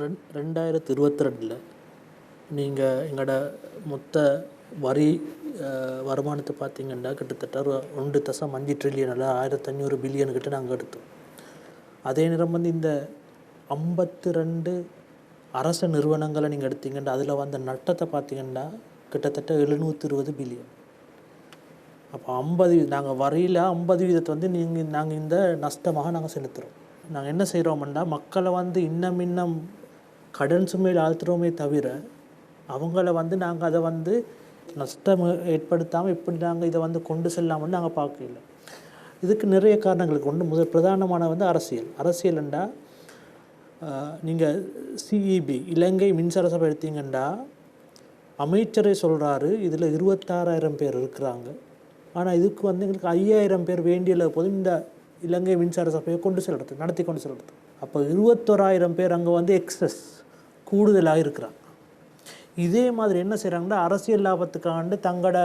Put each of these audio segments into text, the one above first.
ரெண் ரெண்டாயிரத்தி இருபத்தி ரெண்டில் நீங்கள் எங்களோட மொத்த வரி வருமானத்தை பார்த்தீங்கன்னா கிட்டத்தட்ட ஒன்று தசம் அஞ்சு ட்ரில்லியன் அல்ல ஆயிரத்தி அஞ்சூறு பில்லியன் கிட்ட நாங்கள் எடுத்தோம். அதே நேரம் வந்து இந்த ஐம்பத்தி ரெண்டு அரச நிறுவனங்களை நீங்கள் எடுத்தீங்கன்னா அதில் வந்த நட்டத்தை பார்த்தீங்கன்னா கிட்டத்தட்ட எழுநூற்றி இருபது பில்லியன் அப்போ ஐம்பது நாங்கள் வரியில் ஐம்பது வீதத்தை வந்து நீங்கள் நாங்கள் இந்த நஷ்டமாக நாங்கள் செலுத்துகிறோம் நாங்கள் என்ன செய்கிறோம்னா மக்களை வந்து இன்னும் இன்னும் கடன் சுமையில் ஆழ்த்துறோமே தவிர அவங்கள வந்து நாங்கள் அதை வந்து நஷ்டம் ஏற்படுத்தாமல் இப்படி நாங்கள் இதை வந்து கொண்டு செல்லாமல் நாங்கள் பார்க்கல இதுக்கு நிறைய காரணங்களுக்கு ஒன்று முதல் பிரதானமான வந்து அரசியல். அரசியல்ண்டா நீங்கள் சிஇபி இலங்கை மின்சார சபை எடுத்தீங்கன்னா அமைச்சரே சொல்கிறாரு இதில் இருபத்தாறாயிரம் பேர் இருக்கிறாங்க. ஆனால் இதுக்கு வந்து எங்களுக்கு ஐயாயிரம் பேர் வேண்டிய போதும். இந்த இலங்கை மின்சார சபையை கொண்டு செல்கிறது நடத்தி கொண்டு செல்கிறது அப்போ இருபத்தோராயிரம் பேர் அங்கே வந்து எக்ஸஸ் கூடுதலாக இருக்கிறாங்க. இதே மாதிரி என்ன செய்கிறாங்கன்னா அரசியல் லாபத்துக்காண்டு தங்களோட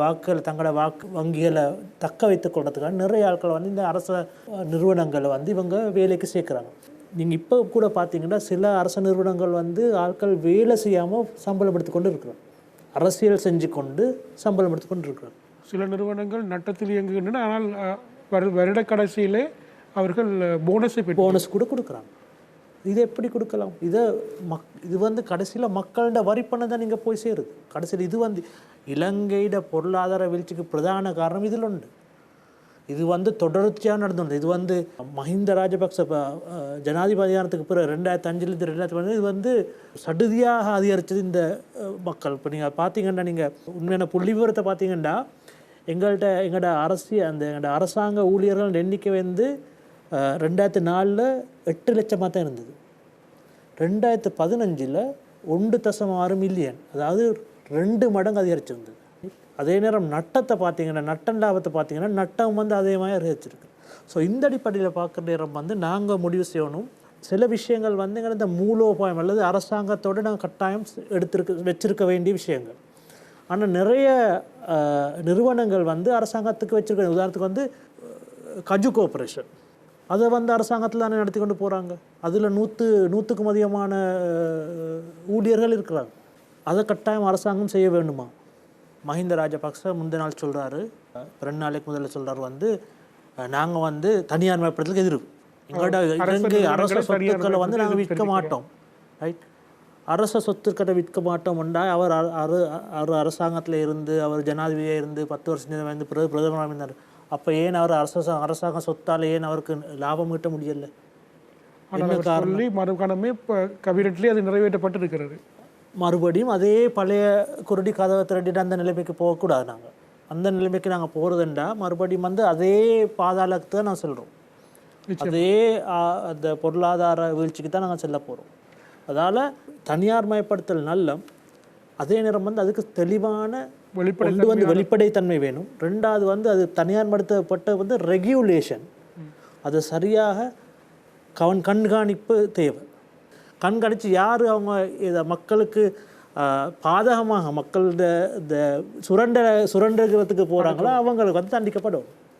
வாக்குகள் தங்களோட வாக்கு வங்கிகளை தக்க வைத்துக் கொள்றதுக்காக நிறைய ஆட்கள் வந்து இந்த அரச நிறுவனங்களை வந்து இவங்க வேலைக்கு சேர்க்குறாங்க. நீங்கள் இப்போ கூட பார்த்தீங்கன்னா சில அரச நிறுவனங்கள் வந்து ஆட்கள் வேலை செய்யாமல் சம்பளம் எடுத்துக்கொண்டு இருக்கிறாங்க. அரசியல் செஞ்சு கொண்டு சம்பளம் எடுத்துக்கொண்டு இருக்கிறாங்க. சில நிறுவனங்கள் நட்டத்தில் இயங்குகின்றன ஆனால் வரு வருட கடைசியிலே அவர்கள் போனஸை பெற்று போனஸ் கூட கொடுக்குறாங்க. இதை எப்படி கொடுக்கலாம்? இதை மக் இது வந்து கடைசியில் மக்களோட வரிப்பணம் தான் நீங்கள் போய் சேருது. கடைசியில் இது வந்து இலங்கையிட பொருளாதார வீழ்ச்சிக்கு பிரதான காரணம் இதில் உண்டு. இது வந்து தொடர்ச்சியாக நடந்துள்ளது இது வந்து மஹிந்த ராஜபக்ச ஜனாதிபதியானத்துக்கு பிறகு ரெண்டாயிரத்தி அஞ்சுலேருந்து ரெண்டாயிரத்தி பதினஞ்சு இது வந்து சடுதியாக அதிகரிச்சது இந்த மக்கள். இப்போ நீங்கள் பார்த்தீங்கன்னா நீங்கள் உண்மையான புள்ளி விவரத்தை பார்த்தீங்கன்னா எங்கள்கிட்ட எங்களோட அரசியல் அந்த எங்களோட அரசாங்க ஊழியர்கள் எண்ணிக்கை வந்து ரெண்டாயிரத்து ரெண்டாயிரத்தி நாலில் எட்டு லட்சமாக தான் இருந்தது. ரெண்டாயிரத்து பதினஞ்சில் ஒன்று தசம் ஆறு மில்லியன் அதாவது ரெண்டு மடங்கு அதிகரிச்சிருந்தது அதே நேரம் நட்டத்தை பார்த்தீங்கன்னா நட்டம் லாபத்தை பார்த்தீங்கன்னா நட்டம் வந்து அதே மாதிரி அதிகரிச்சிருக்கு. ஸோ இந்த அடிப்படையில் பார்க்குற நேரம் வந்து நாங்கள் முடிவு செய்யணும். சில விஷயங்கள் வந்து இந்த மூலோபாயம் அல்லது அரசாங்கத்தோடு நாங்கள் கட்டாயம் எடுத்திருக்க வச்சிருக்க வேண்டிய விஷயங்கள். ஆனால் நிறைய நிறுவனங்கள் வந்து அரசாங்கத்துக்கு வச்சிருக்க உதாரணத்துக்கு வந்து கஜு கோஆப்ரேஷன் அதை வந்து அரசாங்கத்தில் தானே நடத்தி கொண்டு போகிறாங்க அதில் நூற்று நூற்றுக்கும் அதிகமான ஊழியர்கள் இருக்கிறாங்க. அதை கட்டாயம் அரசாங்கம் செய்ய வேண்டுமா? மஹிந்த ராஜபக்ச முந்தின நாள் சொல்கிறாரு ரெண்டு நாளைக்கு முதல்ல சொல்கிறார் வந்து நாங்கள் வந்து தனியார் மயப்படுறதுக்கு எதிர்ப்பு எங்களோட அரச சொத்துக்களை வந்து நாங்கள் விற்க மாட்டோம். ரைட்? அரச சொத்துக்களை விற்க மாட்டோம்ண்டா அவர் அர- அவர் அரசாங்கத்தில் இருந்து அவர் ஜனாதிபதியாக இருந்து பத்து வருஷம் வந்து பிறகு பிரதமராக இருந்தார். அப்போ ஏன் அவர் அரச அரசாங்க சொத்தால் ஏன் அவருக்கு லாபம் ஈட்ட முடியல? சொல்லி மறுகணமே இப்போ கபினட்லேயே அது நிறைவேற்றப்பட்டிருக்கிறது. மறுபடியும் அதே பழைய குருடி கதவை திரட்டிட்டு அந்த நிலைமைக்கு போகக்கூடாது நாங்கள் அந்த நிலைமைக்கு நாங்கள் போகிறதுண்டா மறுபடியும் வந்து அதே பாதாளத்தை நான் சொல்கிறோம் அதே அந்த பொருளாதார வீழ்ச்சிக்கு தான் நாங்கள் செல்ல போகிறோம் அதால் தனியார் மயப்படுத்தல் நல்ல அதே நேரம் வந்து அதுக்கு தெளிவான வெளிப்படை வந்து வெளிப்படைத்தன்மை வேணும். ரெண்டாவது வந்து அது தனியார்படுத்தப்பட்ட வந்து ரெகுலேஷன் அது சரியாக கவன் கண்காணிப்பு தேவை. கண்காணித்து யார் அவங்க இதை மக்களுக்கு பாதகமாக மக்களோட இந்த சுரண்ட சுரண்டுகிறதுக்கு போகிறாங்களோ அவங்களுக்கு வந்து தண்டிக்கப்படும்.